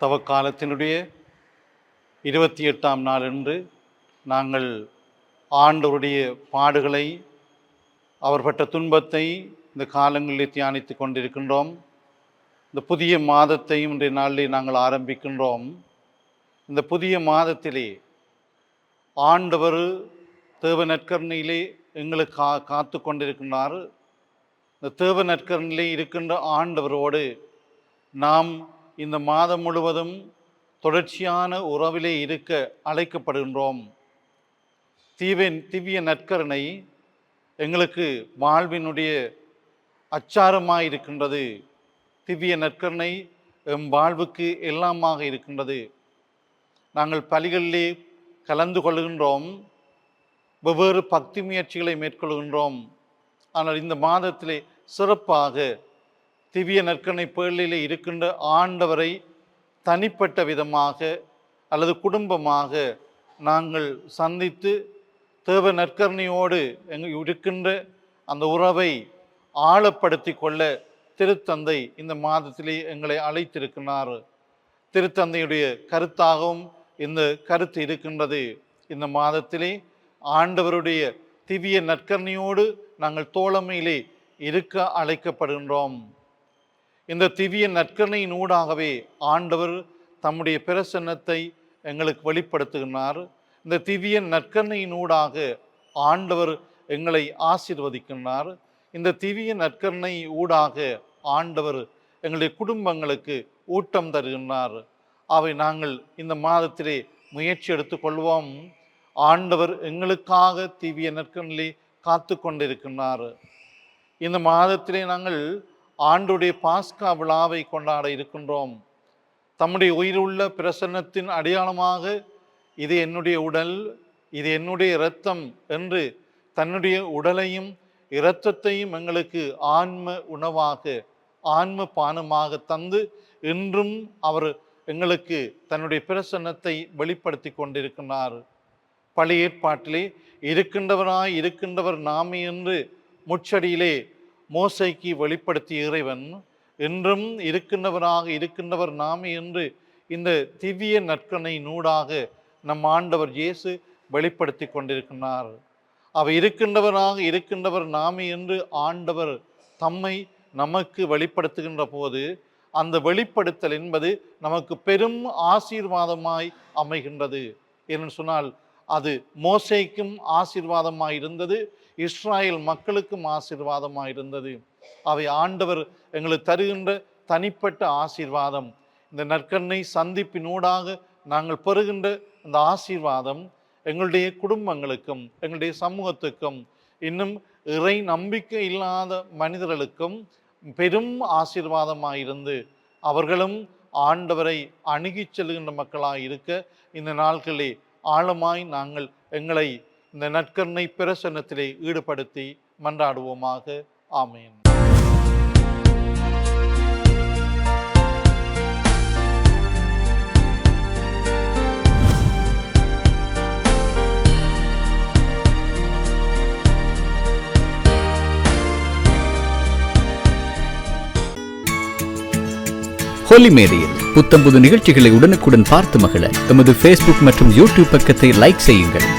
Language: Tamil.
தவக்காலத்தினுடைய இருபத்தி எட்டாம் நாள் என்று நாங்கள் ஆண்டவருடைய பாடுகளை அவர் பட்ட துன்பத்தை இந்த காலங்களில் தியானித்து கொண்டிருக்கின்றோம். இந்த புதிய மாதத்தையும் இன்றைய நாளிலே நாங்கள் ஆரம்பிக்கின்றோம். இந்த புதிய மாதத்திலே ஆண்டவர் தேவ நற்கரணையிலே எங்களுக்கு கா காத்து கொண்டிருக்கின்றார். இந்த தேவ நற்கரணிலே இருக்கின்ற ஆண்டவரோடு நாம் இந்த மாதம் முழுவதும் தொடர்ச்சியான உறவிலே இருக்க அழைக்கப்படுகின்றோம். தீவின் திவ்ய நற்கருணை எங்களுக்கு வாழ்வினுடைய அச்சாரமாக இருக்கின்றது. திவ்ய நற்கருணை எம் வாழ்வுக்கு எல்லாமாக இருக்கின்றது. நாங்கள் பலிகளிலே கலந்து கொள்கின்றோம். வெவ்வேறு பக்தி முயற்சிகளை மேற்கொள்கின்றோம். ஆனால் இந்த மாதத்திலே சிறப்பாக திவ்ய நற்கனை பேழிலே இருக்கின்ற ஆண்டவரை தனிப்பட்ட விதமாக அல்லது குடும்பமாக நாங்கள் சந்தித்து தேவ நற்கரணையோடு எங்கள் இருக்கின்ற அந்த உறவை ஆழப்படுத்தி கொள்ள திருத்தந்தை இந்த மாதத்திலே எங்களை அழைத்திருக்கிறார். திருத்தந்தையுடைய கருத்தாகவும் இந்த கருத்து இருக்கின்றது. இந்த மாதத்திலே ஆண்டவருடைய திவ்ய நற்கரணையோடு நாங்கள் தோழமையிலே இருக்க அழைக்கப்படுகின்றோம். இந்த திவ்ய நற்கரணையின் ஊடாகவே ஆண்டவர் தம்முடைய பிரசன்னத்தை எங்களுக்கு வெளிப்படுத்துகின்றார். இந்த திவ்ய நற்கரணையின் ஊடாக ஆண்டவர் எங்களை ஆசீர்வதிக்கின்றார். இந்த திவ்ய நற்கரணை ஊடாக ஆண்டவர் எங்களுடைய குடும்பங்களுக்கு ஊட்டம் தருகின்றார். அவை நாங்கள் இந்த மாதத்திலே முயற்சி எடுத்துக்கொள்வோம் ஆண்டவர் எங்களுக்காக திவ்ய நற்கரணிலே காத்து கொண்டிருக்கின்றார். இந்த மாதத்திலே நாங்கள் ஆண்டுடைய பாஸ்கா விழாவை கொண்டாட இருக்கின்றோம். தம்முடைய உயிருள்ள பிரசன்னத்தின் அடையாளமாக இது என்னுடைய உடல் இது என்னுடைய இரத்தம் என்று தன்னுடைய உடலையும் இரத்தத்தையும் எங்களுக்கு ஆன்ம உணவாக ஆன்ம பானமாக தந்து இன்றும் அவர் எங்களுக்கு தன்னுடைய பிரசன்னத்தை வெளிப்படுத்தி கொண்டிருக்கிறார் பழைய ஏற்பாட்டிலே இருக்கின்றவராய் இருக்கின்றவர் நாமே என்று முச்சடியிலே மோசைக்கு வெளிப்படுத்திய இறைவன் என்றும் இருக்கின்றவராக இருக்கின்றவர் நாமே என்று இந்த திவ்ய நற்கனை நூடாக நம் ஆண்டவர் இயேசு வெளிப்படுத்தி கொண்டிருக்கிறார் அவர் இருக்கின்றவராக இருக்கின்றவர் நாமே என்று ஆண்டவர் தம்மை நமக்கு வெளிப்படுத்துகின்ற போது அந்த வெளிப்படுத்தல் என்பது நமக்கு பெரும் ஆசீர்வாதமாய் அமைகின்றது. என்று சொன்னால் அது மோசைக்கும் ஆசீர்வாதமாய் இருந்தது இஸ்ராயல் மக்களுக்கும் ஆசீர்வாதமாக இருந்தது. அவை ஆண்டவர் எங்களுக்கு தருகின்ற தனிப்பட்ட ஆசீர்வாதம். இந்த நற்கண்ணை சந்திப்பினூடாக நாங்கள் பெறுகின்ற இந்த ஆசீர்வாதம் எங்களுடைய குடும்பங்களுக்கும் எங்களுடைய சமூகத்துக்கும் இன்னும் இறை நம்பிக்கை இல்லாத மனிதர்களுக்கும் பெரும் ஆசீர்வாதமாயிருந்து அவர்களும் ஆண்டவரை அணுகிச் செல்கின்ற மக்களாக இருக்க இந்த நாட்களே ஆழமாய் நாங்கள் எங்களை இந்த நற்கருணை பிரசன்னத்திலே ஈடுபடுத்தி மன்றாடுவோமாக. ஆமேன். ஹோலி மேரியில் புத்தம்புது நிகழ்ச்சிகளை உடனுக்குடன் பார்த்து மகிழ எமது ஃபேஸ்புக் மற்றும் யூடியூப் பக்கத்தை லைக் செய்யுங்கள்.